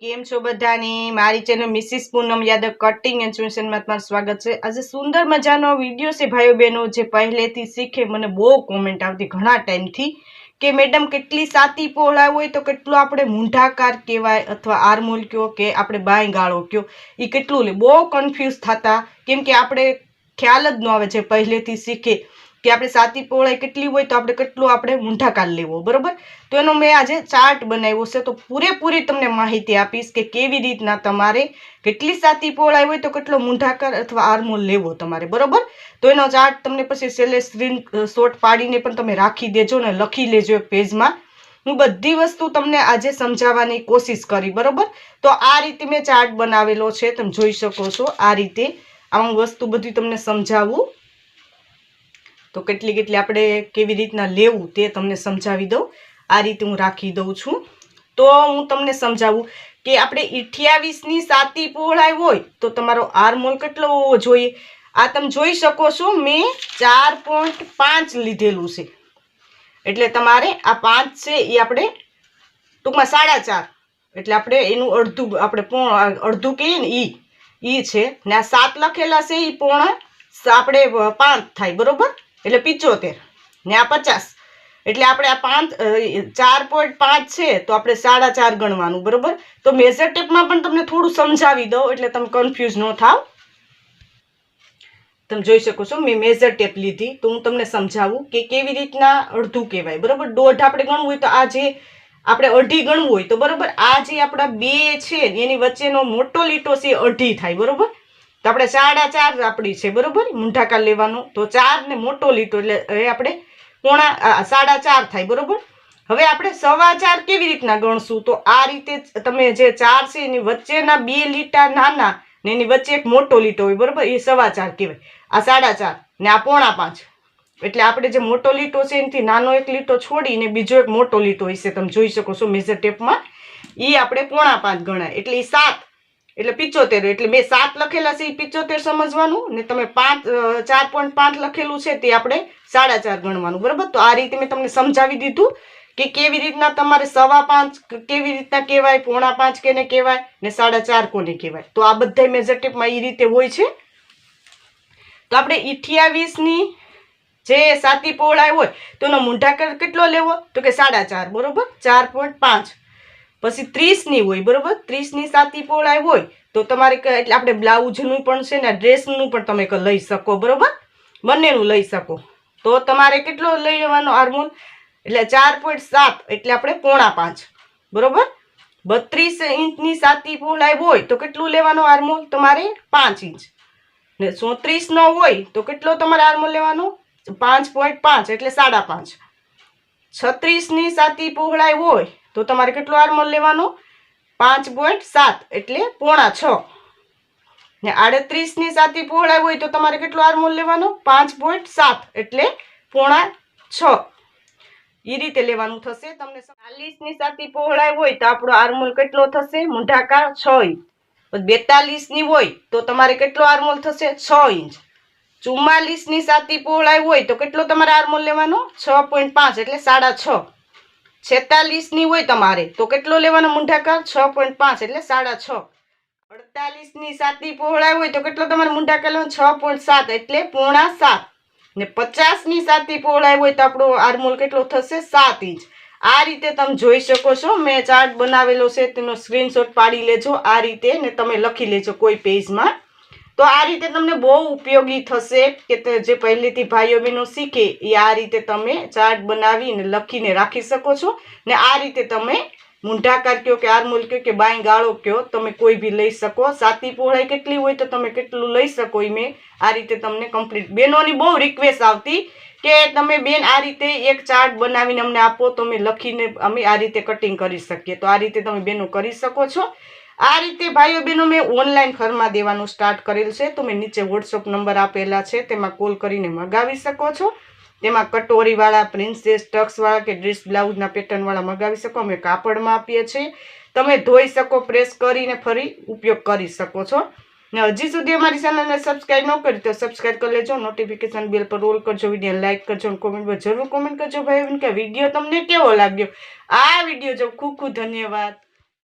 કેમ છો બધાની? મારી channel Mrs Poonam Yadav cutting and ટ્યુશનમાં તમારું સ્વાગત છે. આજે સુંદર મજાનો વીડિયો છે બહેનો જે પહેલેથી શીખે. મને બહુ કોમેન્ટ આવતી, ઘણા ટાઈમથી કે મેડમ કેટલી સાતી પહોળાઈ હોય તો કેટલો આપણે મૂંઢાકાર કહેવાય અથવા આરમોલ કયો કે આપણે બાય ગાળો કયો. એ કેટલું લે, બહુ કન્ફ્યુઝ થતા. કેમ કે આપણે ખ્યાલ જ ન આવે છે પહેલેથી શીખે. કે આપણે સાતી પહોળાઈ કેટલી હોય તો આપણે કેટલો આપણે મૂંઢાકાર લેવો, બરાબર? તો એનો મેં આજે ચાર્ટ બનાવ્યો છે. તો પૂરેપૂરી તમને માહિતી આપીશ કે કેવી રીતના તમારે કેટલી સાતી પહોળાઈ હોય તો કેટલો મૂંઢાકાર અથવા આરમોલ લેવો તમારે, બરાબર? તો એનો ચાર્ટ તમને પછી છેલ્લે સ્ક્રીન શોટ પાડીને પણ તમે રાખી દેજો ને લખી લેજો એક પેજમાં હું બધી વસ્તુ તમને આજે સમજાવવાની કોશિશ કરી, બરાબર? તો આ રીતે મેં ચાર્ટ બનાવેલો છે. તમે જોઈ શકો છો આ રીતે આ હું વસ્તુ બધી તમને સમજાવું. તો કેટલી કેટલી આપણે કેવી રીતના લેવું તે તમને સમજાવી દઉં. આ રીતે હું રાખી દઉં છું. તો હું તમને સમજાવું કે આપણે અઠ્યાવીસની સાતી પહોળાઈ હોય તો તમારો આરમોલ કેટલો હોવો જોઈએ? આ તમે જોઈ શકો છો, મેં ચાર પોઈન્ટ પાંચ લીધેલું છે. એટલે તમારે આ પાંચ છે એ આપણે ટૂંકમાં સાડા ચાર. એટલે આપણે એનું અડધું, આપણે પોણ, અડધું કહીએ ને એ એ છે. ને આ સાત લખેલા છે એ પોણા આપણે પાંચ થાય, બરોબર? એટલે પિચોતેર ને આ પચાસ. એટલે આપણે આ પાંચ ચાર પોઈન્ટ પાંચ છે, તો આપણે સાડા ચાર ગણવાનું, બરોબર? તો મેઝર ટેપમાં પણ તમને થોડું સમજાવી દઉં, એટલે તમે કન્ફ્યુઝ ન થાવ. તમે જોઈ શકો છો, મેં મેઝર ટેપ લીધી, તો હું તમને સમજાવું કે કેવી રીતના અડધું કહેવાય, બરોબર? દોઢ આપણે ગણવું હોય તો આ જે આપણે અઢી ગણવું હોય તો બરોબર? આ જે આપણા બે છે, એની વચ્ચેનો મોટો લીટો છે અઢી થાય, બરોબર? તો આપણે સાડા ચાર આપણી છે, બરોબર? મૂંઢાકાર લેવાનો. તો ચાર ને મોટો લીટો એટલે હવે આપણે પોણા સાડા ચાર થાય, બરોબર? હવે આપણે સવા ચાર કેવી રીતના ગણશું? તો આ રીતે તમે જે ચાર છે, એની વચ્ચેના બે લીટા નાના ને એની વચ્ચે એક મોટો લીટો હોય, બરોબર? એ સવા ચાર કહેવાય. આ સાડા ચાર ને આ પોણા પાંચ. એટલે આપણે જે મોટો લીટો છે, એનાથી નાનો એક લીટો છોડીને બીજો એક મોટો લીટો છે તમે જોઈ શકો છો મેજર ટેપમાં. એ આપણે પોણા પાંચ ગણાય. એટલે એ સાત એટલે પિચોતેર એટલે મેં સાત લખેલા છે એ પિચોતેર સમજવાનું. ને તમે પાંચ ચાર પોઈન્ટ પાંચ લખેલું છે તે આપણે સાડા ચાર ગણવાનું. બરાબર? તો આ રીતે મેં તમને સમજાવી દીધું કે કેવી રીતના તમારે સવા પાંચ કેવી રીતના કહેવાય, પોણા પાંચ કેને કહેવાય, ને સાડા ચાર કોને કહેવાય. તો આ બધા મેજર એ રીતે હોય છે. તો આપણે અઠ્યાવીસની જે સાતી પહોળાઈ હોય, તો એનો મૂંઢાકર કેટલો લેવો? તો કે સાડા ચાર. બરોબર? ચાર પોઈન્ટ પાંચ. પછી ત્રીસની હોય, બરોબર? ત્રીસની સાતી પહોળાઈ હોય, તો તમારે એટલે આપણે બ્લાઉઝનું પણ છે ને ડ્રેસનું પણ તમે લઈ શકો, બરોબર? બંનેનું લઈ શકો. તો તમારે કેટલો લઈ લેવાનો હાર્મોન એટલે ચાર પોઈન્ટ સાત, એટલે આપણે પોણા પાંચ, બરોબર? બત્રીસ ઇંચની સાતી પહોળાઈ હોય, તો કેટલું લેવાનો હાર્મોન તમારે પાંચ ઇંચ. ને ચોત્રીસનો હોય, તો કેટલો તમારે હાર્મોન લેવાનો? પાંચ પોઈન્ટ પાંચ, એટલે સાડા પાંચ. છત્રીસની સાતી પહોળાઈ હોય તો તમારે કેટલો આર્મોલ લેવાનો? પાંચ પોઈન્ટ સાત, એટલે પોણા છ. ને આડત્રીસની સાતી પહોળાઈ હોય તો તમારે કેટલો આર્મોલ લેવાનો? પાંચ પોઈન્ટ સાત, એટલે પોણા છ. એ રીતે લેવાનું થશે. તમને ચાલીસની સાતી પહોળાઈ હોય તો આપણો આર્મોલ કેટલો થશે? મૂંઢાકાર છ ઇંચ. બેતાલીસની હોય તો તમારે કેટલો આર્મોલ થશે? છ ઇંચ. ચુમ્માલીસની સાતી પહોળાઈ હોય તો કેટલો તમારે આર્મોલ લેવાનો? છ પોઈન્ટ પાંચ, એટલે સાડા છ. છેતાલીસની હોય તમારે તો કેટલો લેવાનો મૂંઢાકાર? છ પોઈન્ટ પાંચ એટલે સાડા છ. અડતાલીસની સાતી પહોળાઈ હોય તો કેટલો તમારે મૂંઢાકાર લેવાનો? છ પોઈન્ટ સાત એટલે પોણા સાત. ને પચાસની સાતી પહોળાઈ હોય તો આપણો આર્મોલ કેટલો થશે? સાત ઇંચ. આ રીતે તમે જોઈ શકો છો. મેં ચાર્ટ બનાવેલો છે. તેનો સ્ક્રીનશોટ પાડી લેજો. આ રીતે ને તમે લખી લેજો કોઈ પેજમાં તો આ રીતે તમને બહુ ઉપયોગી થશે કે જે પહેલેથી ભાઈઓ બહેનો શીખે, એ આ રીતે તમે ચાર્ટ બનાવીને લખીને રાખી શકો છો. ને આ રીતે તમે મૂંઢાકાર કયો કે આરમૂલ કયો કે બાય ગાળો કયો, તમે કોઈ બી લઈ શકો. સાતી પહોળાઈ કેટલી હોય તો તમે કેટલું લઈ શકો એ મેં આ રીતે તમને કમ્પ્લીટ બહેનોની બહુ રિક્વેસ્ટ આવતી કે તમે બેન આ રીતે એક ચાર્ટ બનાવીને અમને આપો, તો અમે લખીને અમે આ રીતે કટિંગ કરી શકીએ. તો આ રીતે તમે બેનો કરી શકો છો. આ રીતે ભાઈઓ બહેનો મેં ઓનલાઈન ફરમાં દેવાનું સ્ટાર્ટ કરેલ છે. તો મેં નીચે વોટ્સઅપ નંબર આપેલા છે. તેમાં કોલ કરીને મગાવી શકો છો. તેમાં કટોરીવાળા પ્રિન્સેસ ટક્સવાળા કે ડ્રેસ બ્લાઉઝના પેટર્નવાળા મગાવી શકો. અમે કાપડમાં આપીએ છીએ. તમે ધોઈ શકો પ્રેસ કરીને ફરી ઉપયોગ કરી શકો છો. ને હજી સુધી અમારી ચેનલને સબસ્ક્રાઈબ ન કરી તો સબસ્ક્રાઈબ કરી લેજો. નોટિફિકેશન બેલ પર રોલ કરજો. વીડિયો લાઈક કરજો અને કોમેન્ટમાં જરૂર કોમેન્ટ કરજો ભાઈ કે વીડિયો તમને કેવો લાગ્યો? આ વીડિયો જો ખૂબ ખૂબ ધન્યવાદ.